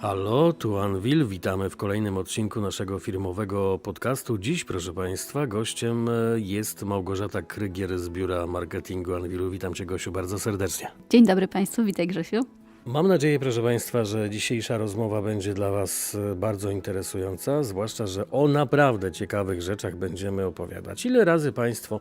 Halo, tu Anvil. Witamy w kolejnym odcinku naszego firmowego podcastu. Dziś, proszę Państwa, gościem e, jest Małgorzata Krygier z biura marketingu Anvilu. Witam Cię, Gosiu, bardzo serdecznie. Dzień dobry Państwu, witaj Grzesiu. Mam nadzieję, proszę Państwa, że dzisiejsza rozmowa będzie dla Was e, bardzo interesująca, zwłaszcza, że o naprawdę ciekawych rzeczach będziemy opowiadać. Ile razy Państwo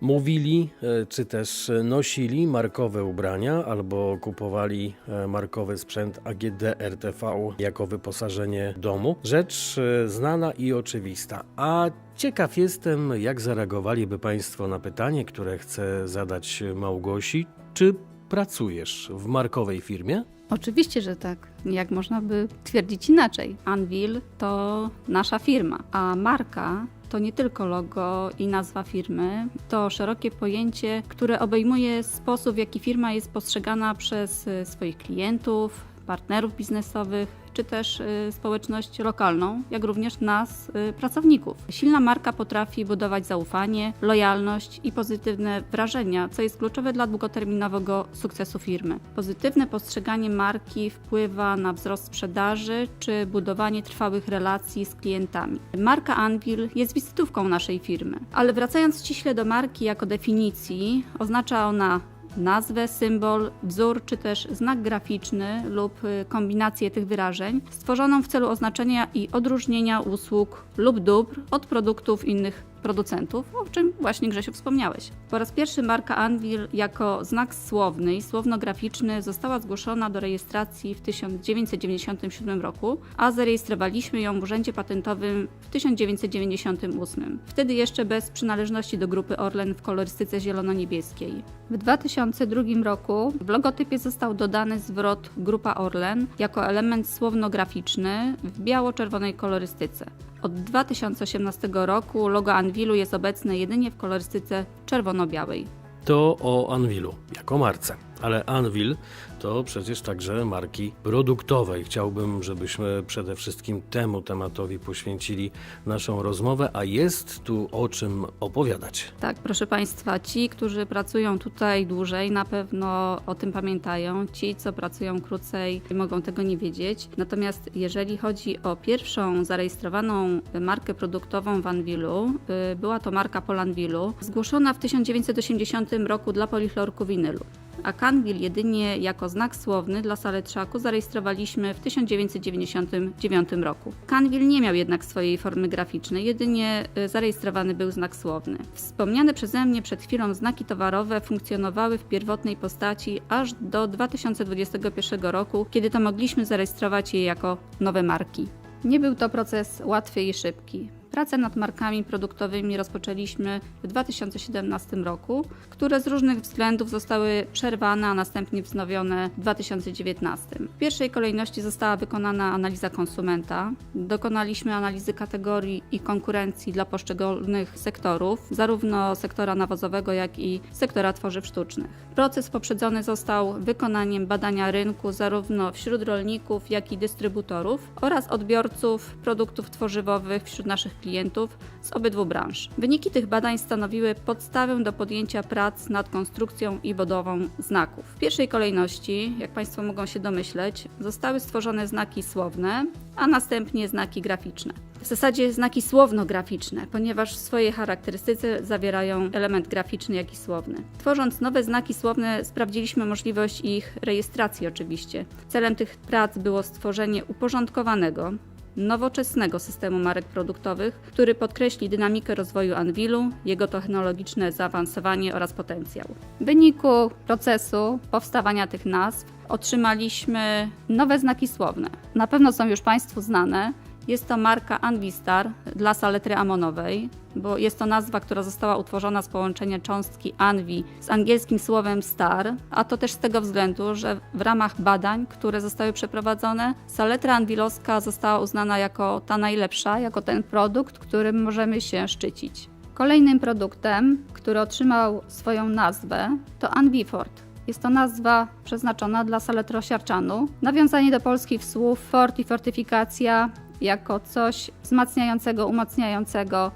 mówili, e, czy też nosili markowe ubrania albo kupowali e, markowy sprzęt AGD RTV jako wyposażenie domu? Rzecz e, znana i oczywista. A ciekaw jestem, jak zareagowaliby Państwo na pytanie, które chcę zadać Małgosi. Czy pracujesz w markowej firmie? Oczywiście, że tak. Jak można by twierdzić inaczej? Anvil to nasza firma, a marka to nie tylko logo i nazwa firmy, to szerokie pojęcie, które obejmuje sposób, w jaki firma jest postrzegana przez y, swoich klientów, partnerów biznesowych, czy też y, społeczność lokalną, jak również nas, y, pracowników. Silna marka potrafi budować zaufanie, lojalność i pozytywne wrażenia, co jest kluczowe dla długoterminowego sukcesu firmy. Pozytywne postrzeganie marki wpływa na wzrost sprzedaży czy budowanie trwałych relacji z klientami. Marka Anvil jest wizytówką naszej firmy, ale wracając ściśle do marki jako definicji, oznacza ona nazwę, symbol, wzór czy też znak graficzny lub y, kombinację tych wyrażeń stworzoną w celu oznaczenia i odróżnienia usług lub dóbr od produktów innych producentów, o czym właśnie Grzesiu wspomniałeś. Po raz pierwszy marka Anvil jako znak słowny i słowno-graficzny została zgłoszona do rejestracji w 1997 roku, a zarejestrowaliśmy ją w Urzędzie Patentowym w 1998. Wtedy jeszcze bez przynależności do grupy Orlen w kolorystyce zielono-niebieskiej. W 2002 roku w logotypie został dodany zwrot Grupa Orlen jako element słowno-graficzny w biało-czerwonej kolorystyce. Od 2018 roku logo Anvilu jest obecne jedynie w kolorystyce czerwono-białej. To o Anvilu jako marce. Ale Anvil to przecież także marki produktowe i chciałbym, żebyśmy przede wszystkim temu tematowi poświęcili naszą rozmowę, a jest tu o czym opowiadać. Tak, proszę Państwa, ci, którzy pracują tutaj dłużej, na pewno o tym pamiętają. Ci, co pracują krócej, mogą tego nie wiedzieć. Natomiast jeżeli chodzi o pierwszą zarejestrowaną markę produktową w Anvilu, y, była to marka Polanvilu, zgłoszona w 1980 roku dla polichlorku winylu. A Canvil jedynie jako znak słowny dla saletrzaku zarejestrowaliśmy w 1999 roku. Canvil nie miał jednak swojej formy graficznej, jedynie y, zarejestrowany był znak słowny. Wspomniane przeze mnie przed chwilą znaki towarowe funkcjonowały w pierwotnej postaci aż do 2021 roku, kiedy to mogliśmy zarejestrować je jako nowe marki. Nie był to proces łatwy i szybki. Pracę nad markami produktowymi rozpoczęliśmy w 2017 roku, które z różnych względów zostały przerwane, a następnie wznowione w 2019. W pierwszej kolejności została wykonana analiza konsumenta. Dokonaliśmy analizy kategorii i konkurencji dla poszczególnych sektorów, zarówno sektora nawozowego, jak i sektora tworzyw sztucznych. Proces poprzedzony został wykonaniem badania rynku zarówno wśród rolników, jak i dystrybutorów oraz odbiorców produktów tworzywowych wśród naszych klientów z obydwu branż. Wyniki tych badań stanowiły podstawę do podjęcia prac nad konstrukcją i budową znaków. W pierwszej kolejności, jak Państwo mogą się domyśleć, zostały stworzone znaki słowne, a następnie znaki graficzne. W zasadzie znaki słowno-graficzne, ponieważ w swojej charakterystyce zawierają element graficzny, jak i słowny. Tworząc nowe znaki słowne, sprawdziliśmy możliwość ich rejestracji oczywiście. Celem tych prac było stworzenie uporządkowanego, nowoczesnego systemu marek produktowych, który podkreśli dynamikę rozwoju Anvilu, jego technologiczne zaawansowanie oraz potencjał. W wyniku procesu powstawania tych nazw otrzymaliśmy nowe znaki słowne. Na pewno są już Państwu znane. Jest to marka Anvistar dla saletry amonowej, bo jest to nazwa, która została utworzona z połączenia cząstki Anvi z angielskim słowem star, a to też z tego względu, że w ramach badań, które zostały przeprowadzone, saletra anwilowska została uznana jako ta najlepsza, jako ten produkt, którym możemy się szczycić. Kolejnym produktem, który otrzymał swoją nazwę, to Anvifort. Jest to nazwa przeznaczona dla saletrosiarczanu. Nawiązanie do polskich słów fort i fortyfikacja jako coś wzmacniającego, umacniającego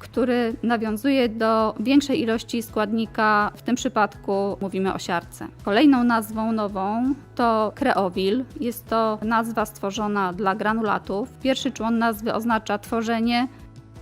który nawiązuje do większej ilości składnika, w tym przypadku mówimy o siarce. Kolejną nazwą nową to Kreowil. Jest to nazwa stworzona dla granulatów. Pierwszy człon nazwy oznacza tworzenie,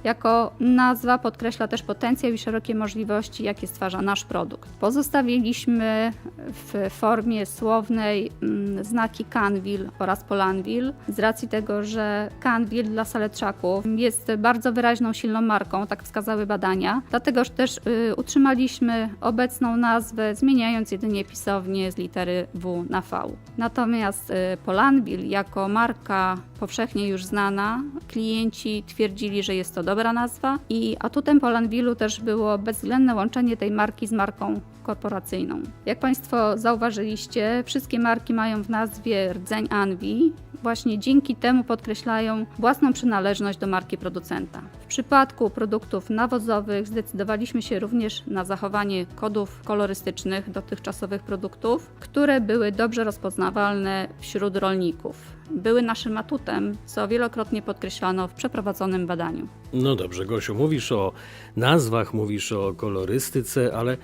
jako nazwa podkreśla też potencjał i szerokie możliwości, jakie stwarza nasz produkt. Pozostawiliśmy w formie słownej mm, znaki Canville oraz Polanville z racji tego, że Canville dla saletrzaków jest bardzo wyraźną, silną marką, tak wskazały badania. Dlatego też y, utrzymaliśmy obecną nazwę, zmieniając jedynie pisownię z litery W na V. Natomiast y, Polanville jako marka powszechnie już znana, klienci twierdzili, że jest to dobra nazwa i atutem Polanvilu też było bezwzględne łączenie tej marki z marką korporacyjną. Jak Państwo zauważyliście, wszystkie marki mają w nazwie rdzeń Anvi. Właśnie dzięki temu podkreślają własną przynależność do marki producenta. W przypadku produktów nawozowych zdecydowaliśmy się również na zachowanie kodów kolorystycznych dotychczasowych produktów, które były dobrze rozpoznawalne wśród rolników. Były naszym atutem, co wielokrotnie podkreślano w przeprowadzonym badaniu. No dobrze, Gosiu, mówisz o nazwach, mówisz o kolorystyce, ale e,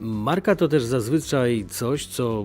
marka to też zazwyczaj coś, co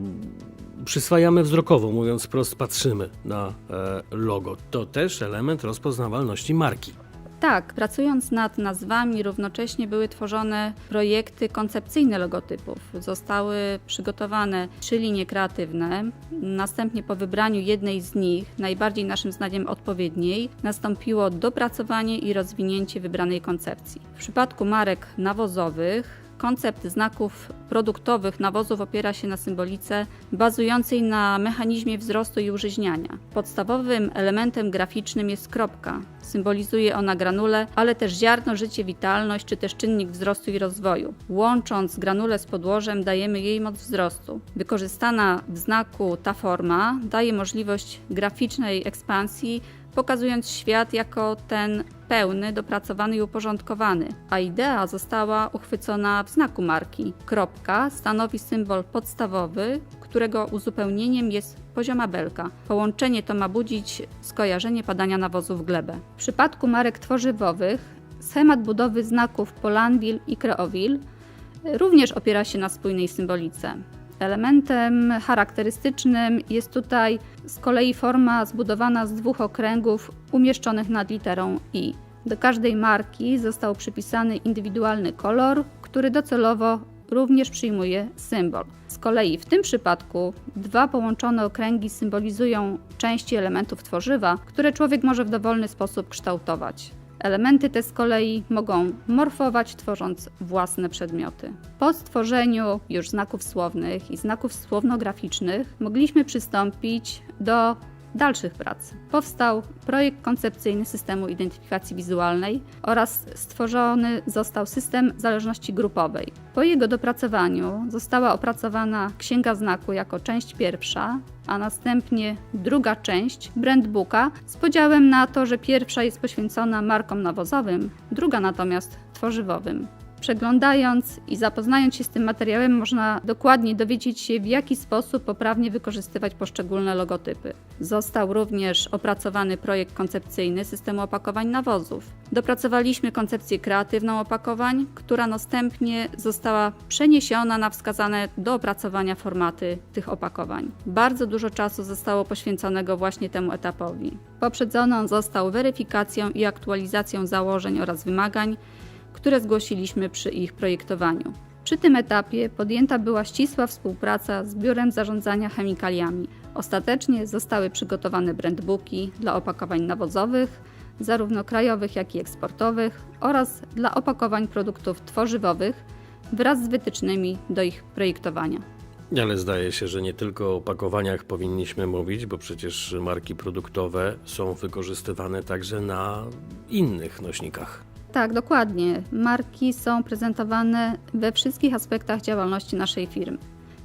przyswajamy wzrokowo, mówiąc wprost, patrzymy na e, logo. To też element rozpoznawalności marki. Tak, pracując nad nazwami, równocześnie były tworzone projekty koncepcyjne logotypów. Zostały przygotowane trzy linie kreatywne. Następnie, po wybraniu jednej z nich, najbardziej naszym zdaniem odpowiedniej, nastąpiło dopracowanie i rozwinięcie wybranej koncepcji. W przypadku marek nawozowych, Koncept znaków produktowych nawozów opiera się na symbolice bazującej na mechanizmie wzrostu i użyźniania. Podstawowym elementem graficznym jest kropka. Symbolizuje ona granulę, ale też ziarno, życie, witalność, czy też czynnik wzrostu i rozwoju. Łącząc granulę z podłożem, dajemy jej moc wzrostu. Wykorzystana w znaku ta forma daje możliwość graficznej ekspansji pokazując świat jako ten pełny, dopracowany i uporządkowany, a idea została uchwycona w znaku marki. Kropka stanowi symbol podstawowy, którego uzupełnieniem jest pozioma belka. Połączenie to ma budzić skojarzenie padania nawozu w glebę. W przypadku marek tworzywowych schemat budowy znaków Polanville i Creoville również opiera się na spójnej symbolice. Elementem charakterystycznym jest tutaj z kolei forma zbudowana z dwóch okręgów umieszczonych nad literą I. Do każdej marki został przypisany indywidualny kolor, który docelowo również przyjmuje symbol. Z kolei w tym przypadku dwa połączone okręgi symbolizują części elementów tworzywa, które człowiek może w dowolny sposób kształtować. Elementy te z kolei mogą morfować, tworząc własne przedmioty. Po stworzeniu już znaków słownych i znaków słownograficznych mogliśmy przystąpić do dalszych prac. Powstał projekt koncepcyjny systemu identyfikacji wizualnej oraz stworzony został system zależności grupowej. Po jego dopracowaniu została opracowana księga znaku jako część pierwsza, a następnie druga część brandbooka z podziałem na to, że pierwsza jest poświęcona markom nawozowym, druga natomiast tworzywowym. Przeglądając i zapoznając się z tym materiałem, można dokładnie dowiedzieć się, w jaki sposób poprawnie wykorzystywać poszczególne logotypy. Został również opracowany projekt koncepcyjny systemu opakowań nawozów. Dopracowaliśmy koncepcję kreatywną opakowań, która następnie została przeniesiona na wskazane do opracowania formaty tych opakowań. Bardzo dużo czasu zostało poświęconego właśnie temu etapowi. Poprzedzony on został weryfikacją i aktualizacją założeń oraz wymagań, które zgłosiliśmy przy ich projektowaniu. Przy tym etapie podjęta była ścisła współpraca z Biurem Zarządzania Chemikaliami. Ostatecznie zostały przygotowane brandbooki dla opakowań nawozowych, zarówno krajowych, jak i eksportowych, oraz dla opakowań produktów tworzywowych wraz z wytycznymi do ich projektowania. Ale zdaje się, że nie tylko o opakowaniach powinniśmy mówić, bo przecież marki produktowe są wykorzystywane także na innych nośnikach. Tak, dokładnie. Marki są prezentowane we wszystkich aspektach działalności naszej firmy.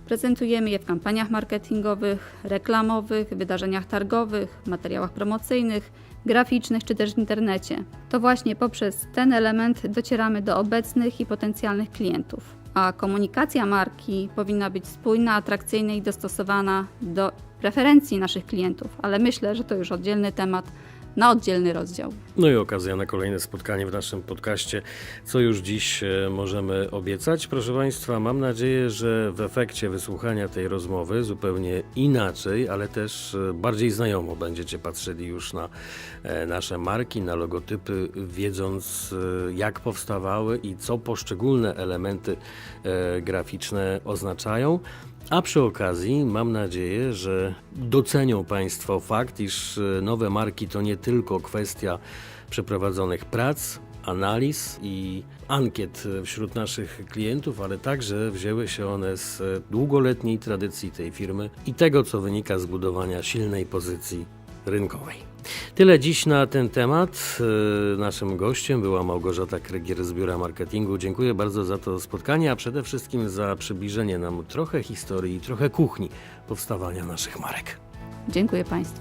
Prezentujemy je w kampaniach marketingowych, reklamowych, wydarzeniach targowych, materiałach promocyjnych, graficznych czy też w internecie. To właśnie poprzez ten element docieramy do obecnych i potencjalnych klientów. A komunikacja marki powinna być spójna, atrakcyjna i dostosowana do preferencji naszych klientów, ale myślę, że to już oddzielny temat na oddzielny rozdział. No i okazja na kolejne spotkanie w naszym podcaście, co już dziś e, możemy obiecać. Proszę Państwa, mam nadzieję, że w efekcie wysłuchania tej rozmowy zupełnie inaczej, ale też e, bardziej znajomo będziecie patrzyli już na e, nasze marki, na logotypy, wiedząc jak powstawały i co poszczególne elementy graficzne oznaczają. A przy okazji mam nadzieję, że docenią Państwo fakt, iż e, nowe marki to nie tylko kwestia przeprowadzonych prac, analiz i ankiet e, wśród naszych klientów, ale także wzięły się one z e, długoletniej tradycji tej firmy i tego, co wynika z budowania silnej pozycji rynkowej. Tyle dziś na ten temat. E, Naszym gościem była Małgorzata Krygier z Biura Marketingu. Dziękuję bardzo za to spotkanie, a przede wszystkim za przybliżenie nam trochę historii trochę kuchni powstawania naszych marek. Dziękuję Państwu.